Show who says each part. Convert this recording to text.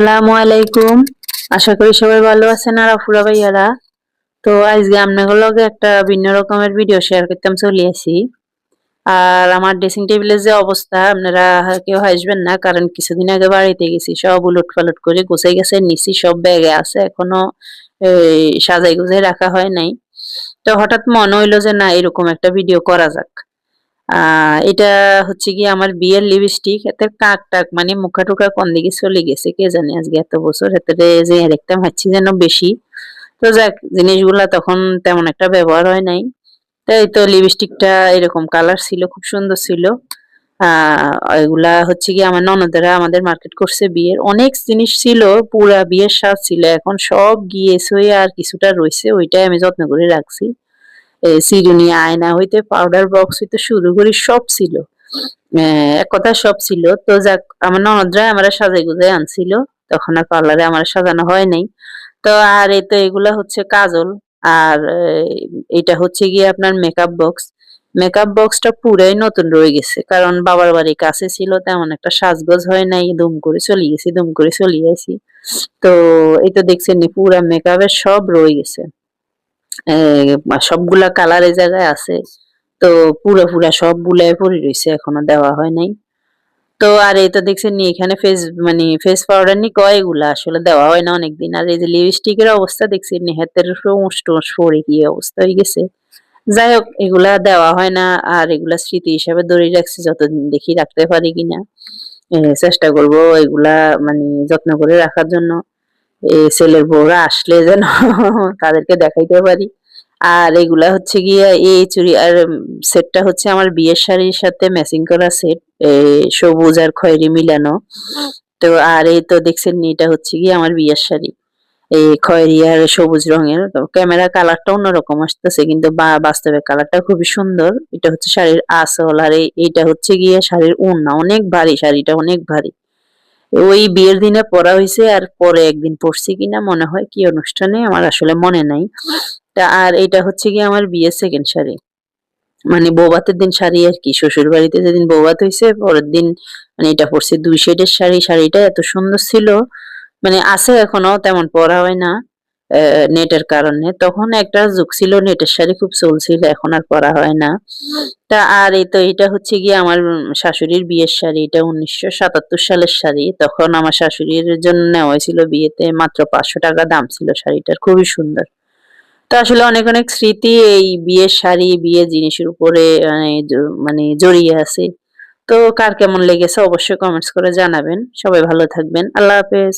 Speaker 1: আসসালামু আলাইকুম। আশা করি সবাই ভালো আছেন আর আফুরা ভাইয়ারা। তো আজকে আপনাদের লগে একটা ভিন্ন রকমের ভিডিও শেয়ার করতাম, চলে আসি। আর আমার ড্রেসিং টেবিলের যে অবস্থা, আপনারা কেউ হাসবেন না, কারণ কিছুদিন আগে বাড়িতে গেছি, সব উলট পালট করে গুছাই গেছে, নিচি সব ব্যাগে আছে, এখনও সাজাই গুজাই রাখা হয় নাই। তো হঠাৎ মনে হইল যে না, এরকম একটা ভিডিও করা যাক। এটা হচ্ছে কি আমার বিয়ের লিপস্টিক এতে কাক টাক মানে মুখা টুকা কোন দিকে চলে গেছে কে জানে আজকে এত বছর এতে যে দেখতাম হচ্ছে যেন বেশি। তো যাক, জিনিসগুলা তখন তেমন একটা ব্যবহার হয় নাই। তাই তো লিপস্টিকটা এরকম কালার ছিল, খুব সুন্দর ছিল। আহ, এগুলা হচ্ছে কি আমার ননদেরা আমাদের মার্কেট করছে বিয়ের। অনেক জিনিস ছিল, পুরা বিয়ের সাজ ছিল, এখন সব গিয়ে সয়ে আর কিছুটা রয়েছে, ওইটাই আমি যত্ন করে রাখছি। চিরুনি আয়না হইতে পাউডার বক্স হইতে শুরু করি, সব ছিল। এক কথা সব ছিল। তো যাক, আমার ননদরা আমার সাজাই গুজাই আনছিল। তখন আর পার্লারে আমার সাজানো হয় নাই। তো আর এই তো এগুলা হচ্ছে কাজল। আর এটা হচ্ছে গিয়ে আপনার মেকআপ বক্স মেকআপ বক্সটা পুরাই নতুন রয়ে গেছে। কারণ বাবার বাড়ি কাছে ছিল, তেমন একটা সাজগোজ হয় নাই। দুম করে চলে গেছি দুম করে চলে গেছি তো এই তো দেখছেন পুরা মেকআপের সব রয়ে গেছে। সবগুলা কালার জায়গায় আছে। তো পুরো পুরা সব বুলায় পড়ে রয়েছে, এখনও দেওয়া হয় নাই। তো আর এই তো দেখছেন নি, এখানে ফেস মানে ফেস পাউডার নি কয়গুলা আসলে দেওয়া হয় না অনেকদিন। আর এই যে লিপস্টিকের অবস্থা দেখছেন নি, হাতের টুঁশ পড়ে কি অবস্থা হয়ে গেছে। যাই হোক, এগুলা দেওয়া হয় না, আর এগুলা স্মৃতি হিসাবে ধরে রাখছি, যতদিন দেখি রাখতে পারি কিনা। চেষ্টা করব এগুলা মানে যত্ন করে রাখার জন্য। এই ছেলের বউরা আসলে যেন তাদেরকে দেখাইতে পারি। আর এগুলা হচ্ছে গিয়ে এই চুড়ি আর সেটটা হচ্ছে আমার বিয়ের শাড়ির সাথে ম্যাচিং করা সেট সবুজ আর খয়েরি মিলানো। তো আর এই তো দেখছেন এটা হচ্ছে গিয়ে আমার বিয়ের শাড়ি। এই খয়েরি আর সবুজ রঙের ক্যামেরা কালারটা অন্যরকম আসতেছে, কিন্তু বা- বাস্তবে কালারটা খুবই সুন্দর। এটা হচ্ছে শাড়ির আসল আর এই- এইটা হচ্ছে গিয়ে শাড়ির ওড়না অনেক ভারী শাড়িটা, অনেক ভারী। ওই বিয়ের দিনে পরা হয়েছে আর পরে একদিন পড়ছি কিনা মনে হয় কি অনুষ্ঠানে আমার আসলে মনে নাই। তা আর এটা হচ্ছে কি আমার বিয়ের সেকেন্ড শাড়ি। মানে বৌভাতের দিন শাড়ি আর কি শ্বশুর বাড়িতে যেদিন বৌবাত হয়েছে পরের দিন মানে এটা পরছি। দুই শেডের শাড়ি, শাড়িটা এত সুন্দর ছিল মানে আছে এখনও, তেমন পরা হয় না। নেটের কারণে। তখন একটা যুগ ছিল, নেটের শাড়ি খুব চলছিল, এখন আর পরা হয় না। তা আর এই তো এটা হচ্ছে গিয়ে আমার শাশুড়ির বিয়ের শাড়ি এটা উনিশশো সাতাত্তর সালের শাড়ি তখন আমার শাশুড়ির জন্য নেওয়া হয়েছিল বিয়েতে মাত্র পাঁচশো টাকা দাম ছিল শাড়িটার, খুবই সুন্দর। তো আসলে অনেক অনেক স্মৃতি এই বিয়ের শাড়ি বিয়ের জিনিসের উপরে মানে মানে জড়িয়ে আছে। তো কার কেমন লেগেছে অবশ্যই কমেন্টস করে জানাবেন। সবাই ভালো থাকবেন। আল্লাহ হাফেজ।